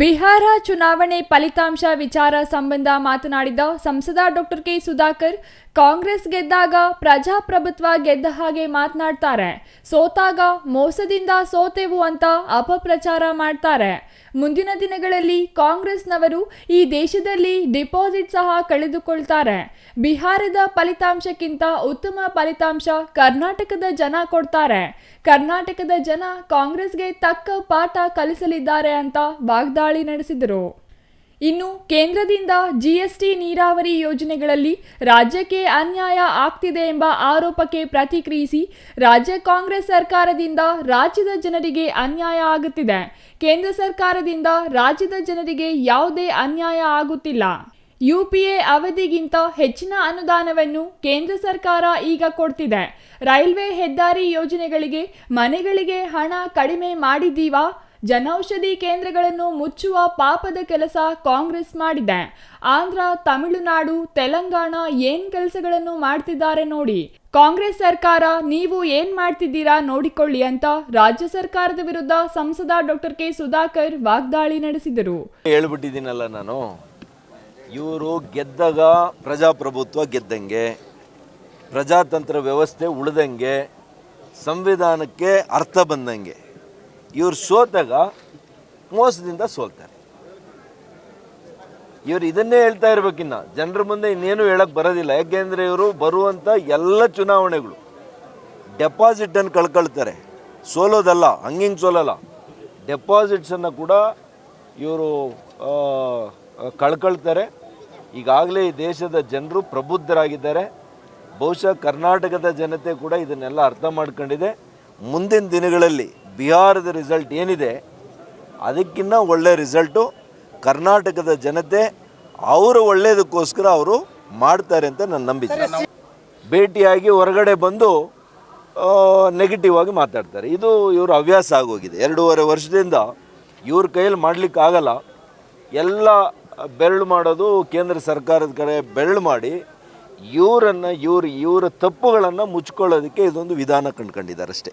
ಬಿಹಾರ ಚುನಾವಣೆ ಫಲಿತಾಂಶ ವಿಚಾರ ಸಂಬಂಧ ಮಾತನಾಡಿದ ಸಂಸದ ಡಾಕ್ಟರ್ ಕೆ ಸುಧಾಕರ್, ಕಾಂಗ್ರೆಸ್ ಗೆದ್ದಾಗ ಪ್ರಜಾಪ್ರಭುತ್ವ ಗೆದ್ದ ಹಾಗೆ ಮಾತನಾಡ್ತಾರೆ. ಸೋತಾಗ ಮೋಸದಿಂದ ಸೋತೆವು ಅಂತ ಅಪಪ್ರಚಾರ ಮಾಡ್ತಾರೆ. ಮುಂದಿನ ದಿನಗಳಲ್ಲಿ ಕಾಂಗ್ರೆಸ್ನವರು ಈ ದೇಶದಲ್ಲಿ ಡಿಪಾಸಿಟ್ ಸಹ ಕಳೆದುಕೊಳ್ತಾರೆ. ಬಿಹಾರದ ಫಲಿತಾಂಶಕ್ಕಿಂತ ಉತ್ತಮ ಫಲಿತಾಂಶ ಕರ್ನಾಟಕದ ಜನ ಕೊಡ್ತಾರೆ. ಕರ್ನಾಟಕದ ಜನ ಕಾಂಗ್ರೆಸ್ಗೆ ತಕ್ಕ ಪಾಠ ಕಲಿಸಲಿದ್ದಾರೆ ಅಂತ ವಾಗ್ದಾಳಿ ನಡೆಸಿದರು. ಇನ್ನು ಕೇಂದ್ರದಿಂದ ಜಿಎಸ್ಟಿ ನೀರಾವರಿ ಯೋಜನೆಗಳಲ್ಲಿ ರಾಜ್ಯಕ್ಕೆ ಅನ್ಯಾಯ ಆಗ್ತಿದೆ ಎಂಬ ಆರೋಪಕ್ಕೆ ಪ್ರತಿಕ್ರಿಯಿಸಿ ರಾಜ್ಯ ಕಾಂಗ್ರೆಸ್ ಸರ್ಕಾರದಿಂದ ರಾಜ್ಯದ ಜನರಿಗೆ ಅನ್ಯಾಯ ಆಗುತ್ತಿದೆ. ಕೇಂದ್ರ ಸರ್ಕಾರದಿಂದ ರಾಜ್ಯದ ಜನರಿಗೆ ಯಾವುದೇ ಅನ್ಯಾಯ ಆಗುತ್ತಿಲ್ಲ. ಯುಪಿಎ ಅವಧಿಗಿಂತ ಹೆಚ್ಚಿನ ಅನುದಾನವನ್ನು ಕೇಂದ್ರ ಸರ್ಕಾರ ಈಗ ಕೊಡ್ತಿದೆ. ರೈಲ್ವೆ ಹೆದ್ದಾರಿ ಯೋಜನೆಗಳಿಗೆ ಮನೆಗಳಿಗೆ ಹಣ ಕಡಿಮೆ ಮಾಡಿದ್ದೀವಾ? ಜನೌಷಧಿ ಕೇಂದ್ರಗಳನ್ನು ಮುಚ್ಚುವ ಪಾಪದ ಕೆಲಸ ಕಾಂಗ್ರೆಸ್ ಮಾಡಿದೆ. ಆಂಧ್ರ, ತಮಿಳುನಾಡು, ತೆಲಂಗಾಣ ಏನ್ ಕೆಲಸಗಳನ್ನು ಮಾಡ್ತಿದ್ದಾರೆ ನೋಡಿ. ಕಾಂಗ್ರೆಸ್ ಸರ್ಕಾರ, ನೀವು ಏನ್ ಮಾಡ್ತಿದ್ದೀರಾ ನೋಡಿಕೊಳ್ಳಿ ಅಂತ ರಾಜ್ಯ ಸರ್ಕಾರದ ವಿರುದ್ಧ ಸಂಸದ ಡಾಕ್ಟರ್ ಕೆ. ಸುಧಾಕರ್ ವಾಗ್ದಾಳಿ ನಡೆಸಿದರು. ಹೇಳ್ಬಿಟ್ಟಿದ್ದೀನಲ್ಲ ನಾನು. ಇವರು ಗೆದ್ದಾಗ ಪ್ರಜಾಪ್ರಭುತ್ವ ಗೆದ್ದಂಗೆ, ಪ್ರಜಾತಂತ್ರ ವ್ಯವಸ್ಥೆ ಉಳಿದಂಗೆ, ಸಂವಿಧಾನಕ್ಕೆ ಅರ್ಥ ಬಂದಂಗೆ. ಇವ್ರು ಸೋತಾಗ ಮೋಸದಿಂದ ಸೋಲ್ತಾರೆ. ಇವ್ರು ಇದನ್ನೇ ಹೇಳ್ತಾ ಇರ್ಬೇಕಿನ್ನ. ಜನರ ಮುಂದೆ ಇನ್ನೇನು ಹೇಳಕ್ಕೆ ಬರೋದಿಲ್ಲ. ಯಾಕೆಂದ್ರೆ ಇವರು ಬರುವಂಥ ಎಲ್ಲ ಚುನಾವಣೆಗಳು ಡೆಪಾಸಿಟನ್ನು ಕಳ್ಕೊಳ್ತಾರೆ. ಸೋಲೋದಲ್ಲ, ಹಂಗಿಂಗೆ ಸೋಲಲ್ಲ. ಡೆಪಾಸಿಟ್ಸನ್ನು ಕೂಡ ಇವರು ಕಳ್ಕೊಳ್ತಾರೆ. ಈಗಾಗಲೇ ಈ ದೇಶದ ಜನರು ಪ್ರಬುದ್ಧರಾಗಿದ್ದಾರೆ. ಬಹುಶಃ ಕರ್ನಾಟಕದ ಜನತೆ ಕೂಡ ಇದನ್ನೆಲ್ಲ ಅರ್ಥ ಮಾಡ್ಕೊಂಡಿದೆ. ಮುಂದಿನ ದಿನಗಳಲ್ಲಿ ಬಿಹಾರದ ರಿಸಲ್ಟ್ ಏನಿದೆ ಅದಕ್ಕಿಂತ ಒಳ್ಳೆ ರಿಸಲ್ಟು ಕರ್ನಾಟಕದ ಜನತೆ ಅವರು ಒಳ್ಳೆಯದಕ್ಕೋಸ್ಕರ ಅವರು ಮಾಡ್ತಾರೆ ಅಂತ ನನ್ನ ನಂಬಿಕೆ. ಭೇಟಿಯಾಗಿ ಹೊರಗಡೆ ಬಂದು ನೆಗೆಟಿವ್ ಆಗಿ ಮಾತಾಡ್ತಾರೆ. ಇದು ಇವರು ಹವ್ಯಾಸ ಆಗೋಗಿದೆ. ಎರಡೂವರೆ ವರ್ಷದಿಂದ ಇವ್ರ ಕೈಯಲ್ಲಿ ಮಾಡ್ಲಿಕ್ಕೆ ಆಗಲ್ಲ. ಎಲ್ಲ ಬೆರಳು ಮಾಡೋದು ಕೇಂದ್ರ ಸರ್ಕಾರದ ಕಡೆ ಬೆರಳು ಮಾಡಿ ಇವರನ್ನು ಇವ್ರ ಇವರ ತಪ್ಪುಗಳನ್ನು ಮುಚ್ಕೊಳ್ಳೋದಕ್ಕೆ ಇದೊಂದು ವಿಧಾನ ಕಂಡುಕೊಂಡಿದ್ದಾರೆ ಅಷ್ಟೇ.